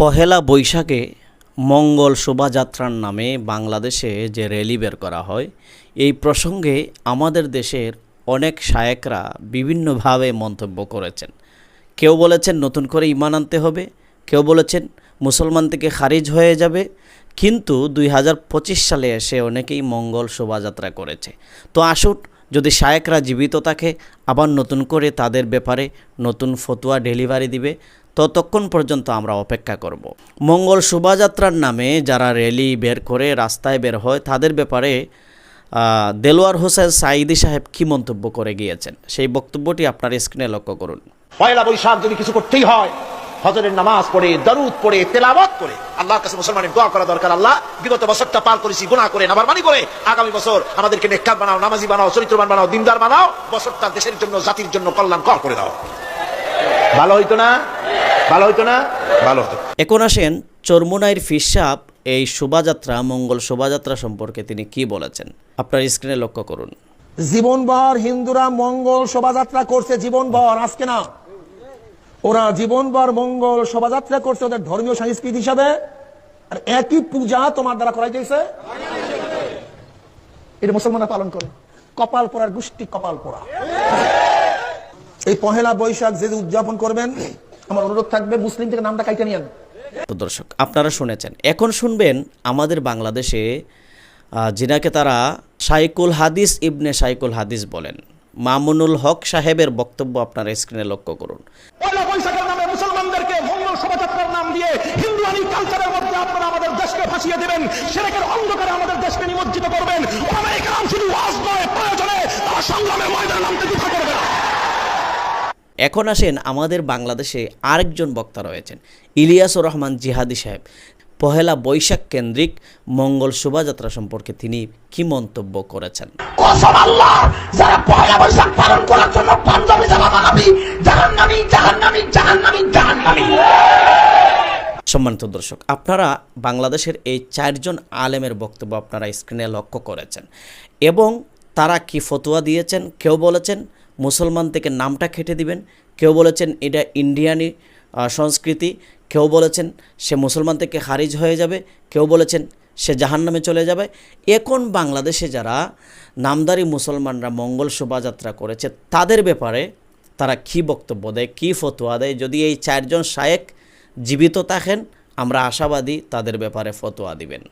পহেলা বৈশাখে মঙ্গল শোভাযাত্রার নামে বাংলাদেশে যে র্যালি বের করা হয়, এই প্রসঙ্গে আমাদের দেশের অনেক শায়েকরা বিভিন্নভাবে মন্তব্য করেছেন। কেউ বলেছেন নতুন করে ইমান আনতে হবে, কেউ বলেছেন মুসলমান থেকে খারিজ হয়ে যাবে, কিন্তু দুই হাজার পঁচিশ সালে এসে অনেকেই মঙ্গল শোভাযাত্রা করেছে। তো আসুন, যদি শায়েকরা জীবিত থাকে, আবার নতুন করে তাদের ব্যাপারে নতুন ফতুয়া ডেলিভারি দিবে ততক্ষণ পর্যন্ত আমরা অপেক্ষা করব। মঙ্গল শোভাযাত্রার নামে যারা র্যালি বের করে রাস্তায় বের হয়, তাদের ব্যাপারে দেলোয়ার হোসেন সাইদি সাহেব কী মন্তব্য করে গিয়েছেন? সেই বক্তব্যটি আপনার স্ক্রিনে লক্ষ্য করুন। পয়লা বৈশাখ যদি কিছু করতেই হয়, হজরের নামাজ পড়ে, দরুদ পড়ে, তেলাওয়াত করে, আল্লাহর কাছে মুসলমানের দোয়া করা দরকার আল্লাহ, বিগত বছরটা পার করেছি, গুনাহ করে নাবার মানি করে, আগামী বছর আমাদেরকে নেককার বানাও, নামাজি বানাও, চরিত্রবান বানাও, দিনদার বানাও, বছরটা দেশের জন্য, জাতির জন্য কল্যাণ কর করে দাও। ভালো হইতো না? ভালো হইতো না? ভালো হতো। এখন আসেন চরমুনাইর ফিসাব এই শোভাযাত্রা মঙ্গল শোভাযাত্রা সম্পর্কে তিনি কি বলেছেন? আপনার স্ক্রিনে লক্ষ্য করুন। জীবনভর হিন্দুরা মঙ্গল শোভাযাত্রা করছে জীবনভর আজকে না। ওরা জীবনভর মঙ্গল শোভাযাত্রা করছে ওদের ধর্মীয় সংস্কৃতি হিসাবে। আর একই পূজা তোমার দ্বারা করা যাইছে। এটা মুসলমানরা পালন করে। কপাল পড়ার গোষ্ঠী কপাল পড়া। এই পহেলা বৈশাখ যে উদযাপন করবেন আমার অনুরোধ থাকবে মুসলিম থেকে নামটা কাইতে নিয়ে আনবেন। তো দর্শক আপনারা শুনেছেন। এখন শুনবেন আমাদের বাংলাদেশে যিনাকে তারা সাইকুল হাদিস ইবনে সাইকুল হাদিস বলেন। মামুনুল হক সাহেবের বক্তব্য আপনারা স্ক্রিনে লক্ষ্য করুন। পয়লা বৈশাখের নামে মুসলমানদেরকে মঙ্গল শোভাযাত্রার নাম দিয়ে হিন্দুয়ানি কালচারের মধ্যে আপনারা আমাদের দেশকে ফাঁসিয়ে দেবেন। সেরেকের অন্ধকারে আমাদের দেশকে নিমজ্জিত করবেন। ওলামায়ে কেরাম শুধু ওয়াজ নয় প্রয়োজনে তারা সংগ্রামের ময়দানে নামতে এখন আসেন আমাদের বাংলাদেশে আরেকজন বক্তা রয়েছেন ইলিয়াসুর রহমান জিহাদি সাহেব। পহেলা বৈশাখ কেন্দ্রিক মঙ্গল শোভাযাত্রা সম্পর্কে তিনি কি মন্তব্য করেছেন? কসম যারা পয়লা বৈশাখ পালন করার জন্য পাঞ্জাবি জামা বানাবি জাহান্নামি জাহান্নামি জাহান্নামি জাহান্নামি। সম্মানিত দর্শক আপনারা বাংলাদেশের এই চারজন আলেমের বক্তব্য আপনারা স্ক্রিনে লক্ষ্য করেছেন এবং তারা কি ফতোয়া দিয়েছেন কেউ বলেছেন মুসলমান থেকে নামটা খেটে দিবেন। কেউ বলেছেন এটা ইন্ডিয়ানি সংস্কৃতি। কেউ বলেছেন সে মুসলমান থেকে খারিজ হয়ে যাবে। কেউ বলেছেন সে জাহান্নামে চলে যাবে। এখন বাংলাদেশে যারা নামদারি মুসলমানরা মঙ্গল শোভাযাত্রা করেছে, তাদের ব্যাপারে তারা কী বক্তব্য দেয়, কী ফতোয়া দেয়? যদি এই চারজন শায়েক জীবিত থাকেন, আমরা আশাবাদী তাদের ব্যাপারে ফতোয়া দিবেন।